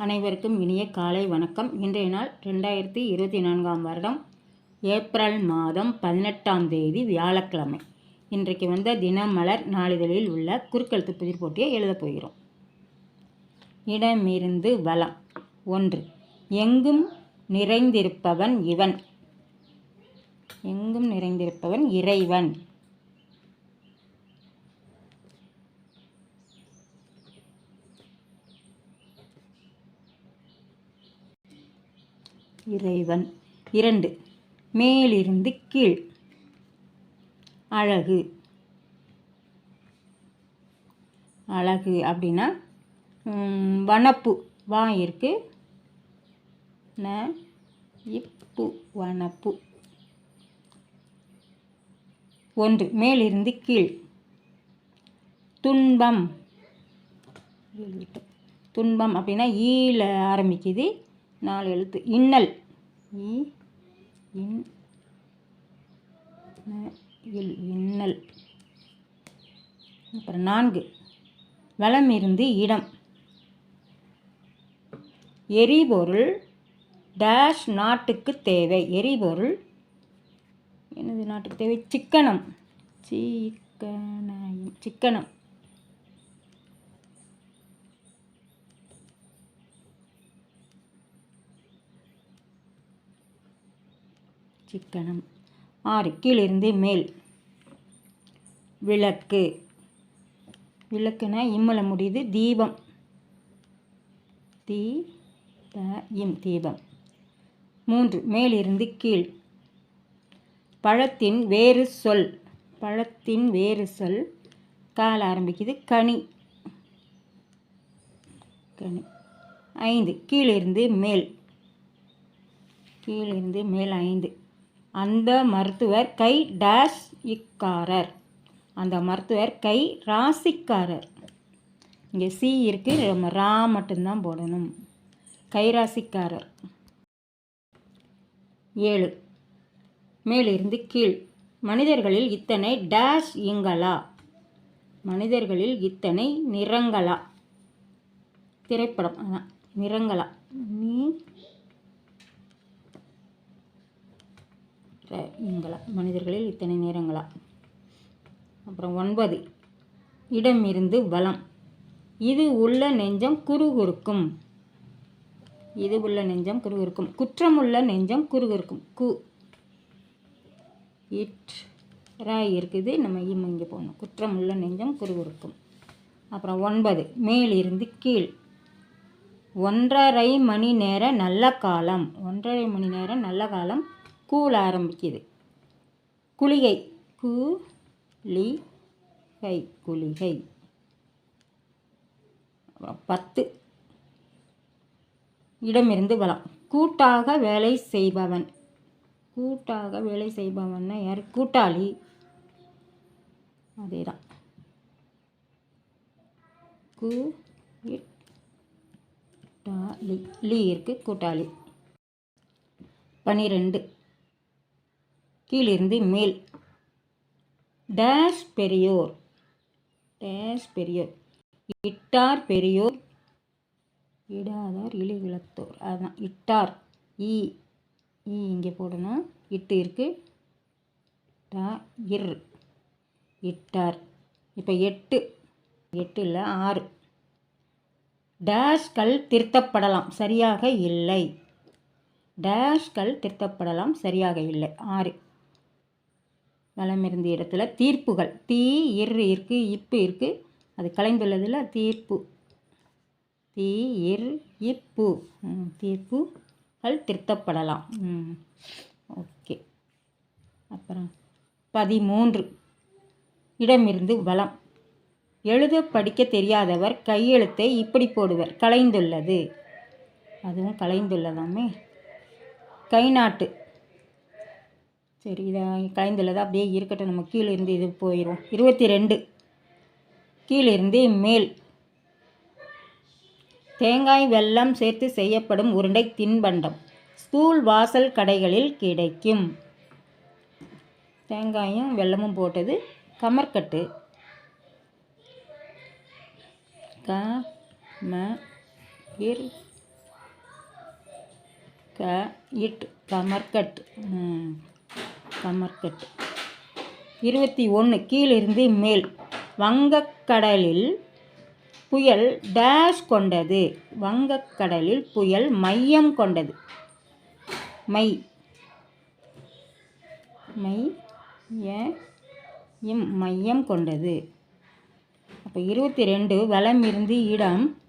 அனைவருக்கும் இனிய காலை வணக்கம். இன்றைய நாள் ரெண்டாயிரத்தி இருபத்தி நான்காம் வருடம் ஏப்ரல் மாதம் பதினெட்டாம் தேதி வியாழக்கிழமை. இன்றைக்கு வந்த தினமலர் நாளிதழில் உள்ள குறுக்கெழுத்து புதிர் போட்டியை எழுதப் போகிறோம். இடமிருந்து வளம். ஒன்று எங்கும் நிறைந்திருப்பவன் இவன். எங்கும் நிறைந்திருப்பவன் இறைவன். இறைவன். இரண்டு மேலிருந்து கீழ். அழகு. அழகு அப்படின்னா வனப்பு. வா இருக்கு ந இப்பு வனப்பு. ஒன்று மேலிருந்து கீழ். துன்பம். துன்பம் அப்படின்னா ஈழ ஆரம்பிக்குது. நாலு எழுத்து. இன்னல். ஈ இன் இல் இன்னல். அப்புறம் நான்கு. வலம் இருந்து இடம். எரிபொருள் டேஷ் நாட்டுக்கு தேவை. எரிபொருள் எனது நாட்டுக்கு தேவை? சிக்கனம். சிக்கனம் சிக்கனம். சிக்கனம். ஆறு. கீழிருந்து மேல். விளக்கு. விளக்குனா இம்மல முடியுது தீபம். தீ த இம் தீபம். மூன்று. மேலிருந்து கீழ். பழத்தின் வேறு சொல். பழத்தின் வேறு சொல். கால் ஆரம்பிக்குது கனி. கனி. ஐந்து. கீழிருந்து மேல். கீழிருந்து மேல் ஐந்து. அந்த மருத்துவர் கை டேஷ் இக்காரர் அந்த மருத்துவர் கை ராசிக்காரர். இங்கே சி இருக்குது நம்ம ரா மட்டும்தான் போடணும். கைராசிக்காரர் ஏழு. மேலிருந்து கீழ். மனிதர்களில் இத்தனை டேஷ் இங்களா மனிதர்களில் இத்தனை நிறங்களா? திரைப்படம் நிறங்களா. நீ ர- மனிதர்களில் இத்தனை நேரங்களா? அப்புறம் ஒன்பது. இடம் இருந்து வலம் இது உள்ள நெஞ்சம் குறுகுறுக்கும். இது உள்ள நெஞ்சம் குறுகுறுக்கும். குற்றமுள்ள நெஞ்சம் குறுகுறுக்கும். கு. இட் ராய் இருக்குது. நம்ம இம் இங்கே போகணும் குற்றம் உள்ள நெஞ்சம் குறுகுறுக்கும். அப்புறம் ஒன்பது. மேலிருந்து கீழ். ஒன்றரை மணி நேர நல்ல காலம். ஒன்றரை மணி நேரம் நல்ல காலம். கூழ ஆரம்பிக்குது. குளிகை. கு லி கை குளிகை பத்து. இடமிருந்து வளம். கூட்டாக வேலை செய்பவன். கூட்டாக வேலை செய்பவன்னா யார்? கூட்டாளி. அதே தான் கூ டா லி லீ இருக்கு கூட்டாளி. பன்னிரெண்டு கீழிருந்து மேல். டேஷ் பெரியோர். டேஷ் பெரியோர். இட்டார் பெரியோர். இடாதார் இழிகுலத்தோர் அதுதான் இட்டார். ஈ ஈ இங்கே போடணும். இட்டு இருக்கு. டா இர். இட்டார். இப்போ எட்டு. எட்டு இல்லை ஆறு. டேஷ்கள் திருத்தப்படலாம். சரியாக இல்லை. டேஷ்கள் திருத்தப்படலாம். சரியாக இல்லை. ஆறு. வலமிருந்த இடத்துல தீர்ப்புகள். தீ இர் இருக்கு இப்பு இருக்கு. அது கலைந்துள்ளதில் தீர்ப்பு. தீ இர் இப்பு. தீர்ப்புகள் திருத்தப்படலாம். ஓகே. அப்புறம் பதிமூன்று. இடமிருந்து வளம். எழுத படிக்க தெரியாதவர் கையெழுத்தை இப்படி போடுவர். கலைந்துள்ளது. அதுவும் கலைந்துள்ளதாமே. கைநாட்டு. சரி இதை கலைந்துள்ளது. அப்படியே இருக்கட்டும். நம்ம கீழே இருந்து இது போயிடும் இருபத்தி ரெண்டு கீழிருந்து மேல். தேங்காய் வெல்லம் சேர்த்து செய்யப்படும் உருண்டை தின்பண்டம். ஸ்கூல் வாசல் கடைகளில் கிடைக்கும். தேங்காயும் வெல்லமும் போட்டது. கமர்கட்டு. க ம இர் க இட் கமர்கட் சம்மர் கட் இருபத்தி ஒன்று கீழிருந்து மேல். வங்கக்கடலில் புயல் டேஷ் கொண்டது. வங்கக்கடலில் புயல் மையம் கொண்டது. மை. மை. எம் மையம் கொண்டது. அப்போ இருபத்தி ரெண்டு வளம் இருந்து இடம்.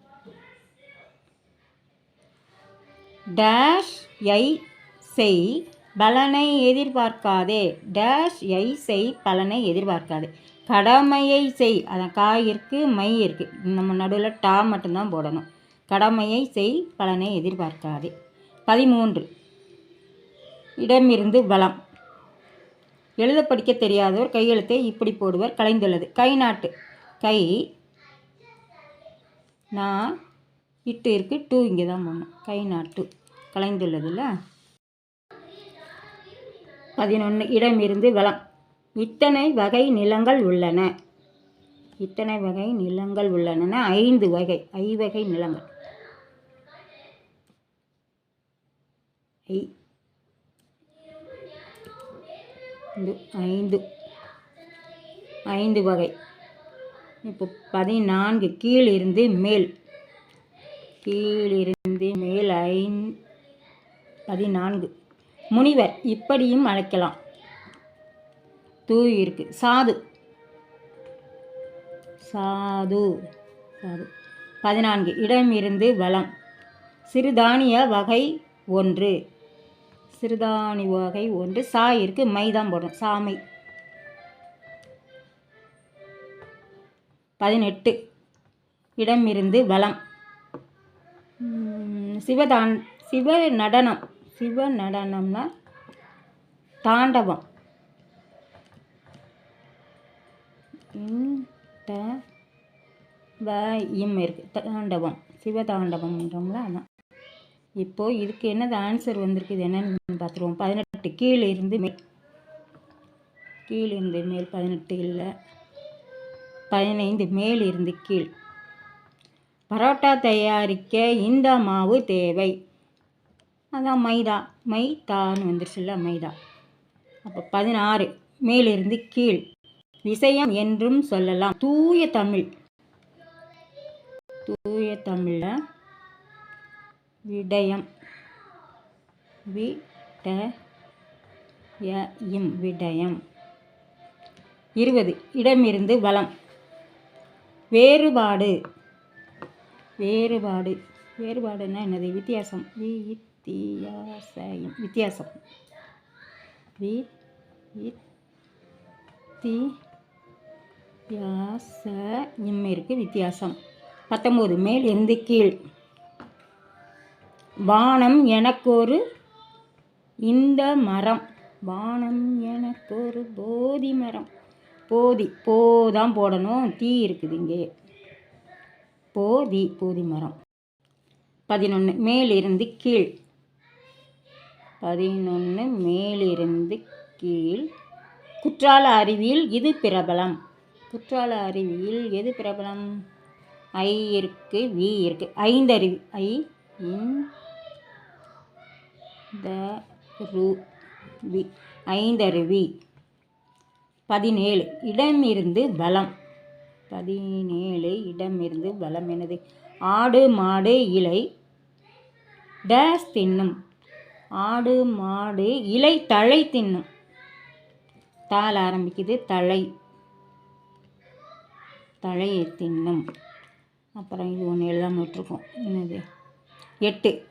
டேஷ் ஐ செய். பலனை எதிர்பார்க்காதே. டேஷ் ஐ செய் பலனை எதிர்பார்க்காதே. கடமையை செய். அதான் காய் இருக்குது மை இருக்குது நம்ம நடுவில் டா மட்டும்தான் போடணும். கடமையை செய் பலனை எதிர்பார்க்காதே. பதிமூன்று. இடமிருந்து பலம் எழுத படிக்க தெரியாதவர் கையெழுத்தை இப்படி போடுவர் கலைந்துள்ளது. கை நாட்டு. கை நான் இட்டு இருக்கு டூ இங்கே தான் போடணும். கை நாட்டு. கலைந்துள்ளதுல பதினொன்று இடமிருந்து வளம். இத்தனை வகை நிலங்கள் உள்ளன. இத்தனை வகை நிலங்கள் உள்ளன ஐந்து வகை ஐவகை நிலங்கள். ஐந்து. ஐந்து வகை. இப்போ பதினான்கு கீழிருந்து மேல். கீழிருந்து மேல் ஐந் பதினான்கு. முனிவர் இப்படியும் அழைக்கலாம். தூய் இருக்கு. சாது. சாது. சாது. பதினான்கு. இடமிருந்து வளம். சிறுதானிய வகை ஒன்று. சிறுதானிய வகை ஒன்று. சா இருக்கு. மை தான் சாமை. பதினெட்டு. இடமிருந்து வளம். சிவதான் சிவ நடனம். சிவ நடனம்னா தாண்டவம். இந்த வ இம் இருக்கு தாண்டவம் சிவதாண்டவம்ன்றோம்ல அதான். இப்போது இதுக்கு என்னது ஆன்சர் வந்திருக்கு இது என்னன்னு பார்த்துருவோம் பதினெட்டு கீழே இருந்து மேல். கீழ் இருந்து மேல் பதினெட்டு இல்லை. பதினைந்து மேல் இருந்து கீழ். பரோட்டா தயாரிக்க இந்த மாவு தேவை. அதான் மைதா. மை தான்னு வந்துருச்சுல்ல மைதா. அப்போ பதினாறு மேலிருந்து கீழ். விஷயம் என்றும் சொல்லலாம். தூய தமிழ். தூய தமிழில் விடயம். விடயம் இம் விடயம். இருபது இடமிருந்து வளம். வேறுபாடு. வேறுபாடு. வேறுபாடுன்னா என்னது? வித்தியாசம். வி வித்தியாசம் வித்தியாசம் வி தி யாச இம் இருக்கு வித்தியாசம் பத்தொம்போது மேல் இருந்து கீழ்? வானம் எனக்கொரு இந்த மரம். வானம் எனக்கொரு போதி மரம். போதி போ தான் போடணும். தீ இருக்குது இங்கே. போதி போதி மரம். பதினொன்று மேலிருந்து கீழ். பதினொன்று மேலிருந்து கீழ். குற்றால அருவியில் இது பிரபலம். குற்றால அருவியில் எது பிரபலம்? ஐ இருக்கு வி இருக்கு. ஐந்தருவி ஐ இன் த ரு வி. ஐந்தருவி பதினேழு. இடமிருந்து பலம் பதினேழு இடமிருந்து பலம் எனது ஆடு மாடு இலை. டேஸ் தின்னும் ஆடு மாடு இலை தழை தின்னும். தால் ஆரம்பிக்குது தழை. தழையை தின்னும். அப்புறம் இது ஒன்று எல்லாம் விட்டுருக்கோம். என்னது? எட்டு.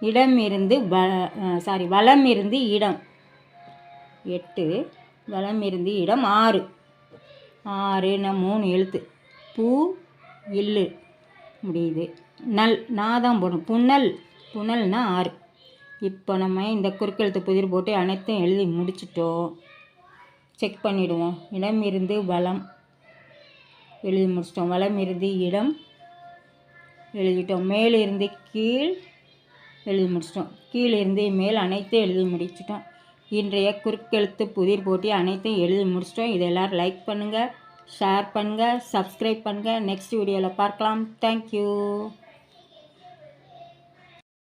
இடம் இருந்து வ சாரி வளம் இருந்து இடம். எட்டு. வளம் இருந்து இடம் ஆறு. ஆறுனா மூணு எழுத்து. பூ இல்லு. முடியுது. நல் நான் தான் போடணும். புனல். புனல்னா ஆறு. இப்போ நம்ம இந்த குறுக்கெழுத்து புதிர் போட்டு அனைத்தும் எழுதி முடிச்சிட்டோம். செக் பண்ணிவிடுவோம் இடம் இருந்து வளம் எழுதி முடிச்சிட்டோம். வளம் இருந்து இடம் எழுதிட்டோம். மேலிருந்து கீழ் எழுதி முடிச்சிட்டோம். கீழிருந்து மேல் அனைத்தும் எழுதி முடிச்சிட்டோம். இன்றைய குறுக்கெழுத்து புதிர் போட்டி அனைத்தையும் எழுதி முடிச்சிட்டோம். இதை எல்லோரும் லைக் பண்ணுங்கள் ஷேர் பண்ணுங்கள் சப்ஸ்கிரைப் பண்ணுங்கள் நெக்ஸ்ட் வீடியோவில் பார்க்கலாம். தேங்க்யூ